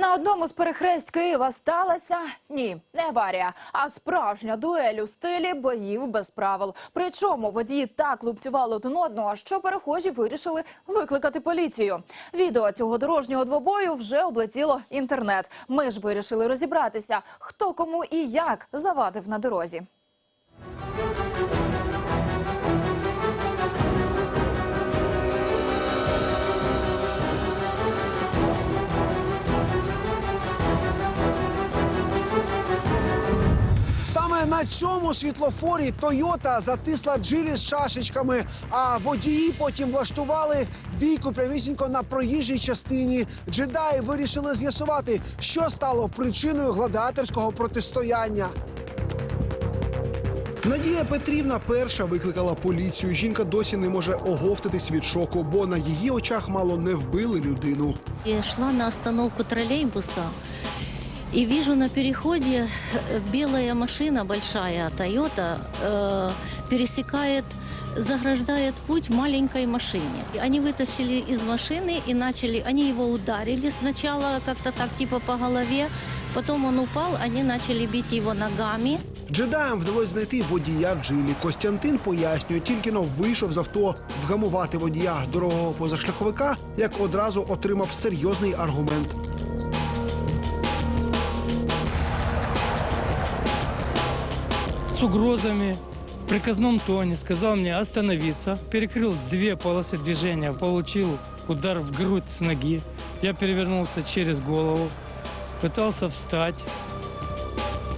На одному з перехресть Києва сталася ні, не аварія, а справжня дуель у стилі боїв без правил. Причому водії так лупцювали один одного, що перехожі вирішили викликати поліцію. Відео цього дорожнього двобою вже облетіло інтернет. Ми ж вирішили розібратися, хто кому і як завадив на дорозі. Саме на цьому світлофорі Тойота затисла джилі з шашечками, а водії потім влаштували бійку прямісінько на проїжджій частині. Джедаї вирішили з'ясувати, що стало причиною гладіаторського протистояння. Надія Петрівна перша викликала поліцію. Жінка досі не може оговтатись від шоку, бо на її очах мало не вбили людину. Я шла на остановку троллейбуса и вижу на переходе э, белая машина большая, Toyota, э, пересекает, заграждает путь маленькой машине. И Они вытащили из машины и начали, они его ударили сначала как-то так типа по голове, потом он упал, они начали бить его ногами. Джедаям вдалося знайти водія Джилі. Костянтин пояснює, тільки но вийшов з авто вгамувати водія дорогого позашляховика, як одразу отримав серйозний аргумент. с угрозами в приказном тоне сказал мне остановиться, перекрыл две полосы движения, получил удар в грудь с ноги. Я перевернулся через голову, пытался встать.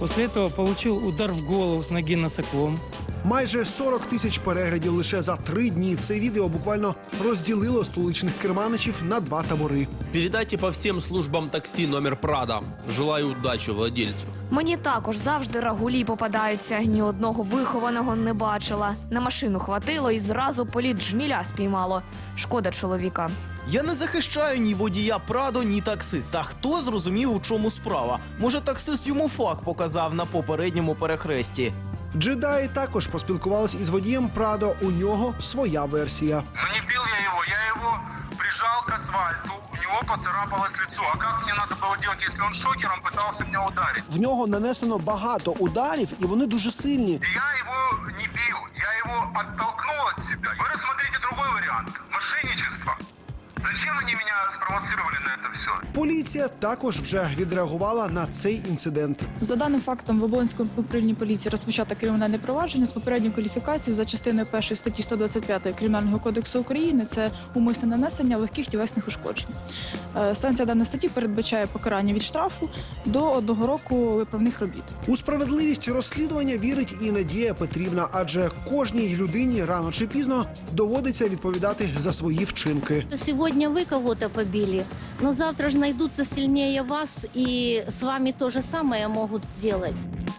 После этого получил удар в голову с ноги носоком. Майже 40 тисяч переглядів лише за три дні. Це відео буквально розділило столичних керманичів на два табори. Передайте по всем службам такси номер Прада. Желаю удачи владельцу. Мені також завжди рагулі попадаються. Ні одного вихованого не бачила. На машину хватило і зразу політ жміля спіймало. Шкода чоловіка. Я не захищаю ні водія Прадо, ні таксиста. Хто зрозумів, у чому справа? Може, таксист йому факт показав на попередньому перехресті. Джедаї також поспілкувались із водієм Прадо. У нього своя версія. Но не бил я его, я его прижал к асфальту, у него поцарапалось лицо. А как мне надо было делать, если он шокером пытался меня ударить? В нього нанесено багато ударів, і вони дуже сильні. И я его не бил, я его оттолкнул от себя. Вы рассмотрите другой вариант. Мошенничество. Зачем они меня спровоцировали на это все? Поліція також вже відреагувала на цей інцидент. За даним фактом в Оболонському управлінні поліції розпочато кримінальне провадження з попередньою кваліфікацією за частиною 1 статті 125 Кримінального кодексу України. Це умисне нанесення легких тілесних ушкоджень. Е, Санкція даної статті передбачає покарання від штрафу до одного року виправних робіт. У справедливість розслідування вірить і Надія Петрівна, адже кожній людині рано чи пізно доводиться відповідати за свої вчинки. Сегодня вы кого-то побили, но завтра же найдутся сильнее вас, и с вами то же самое могут сделать.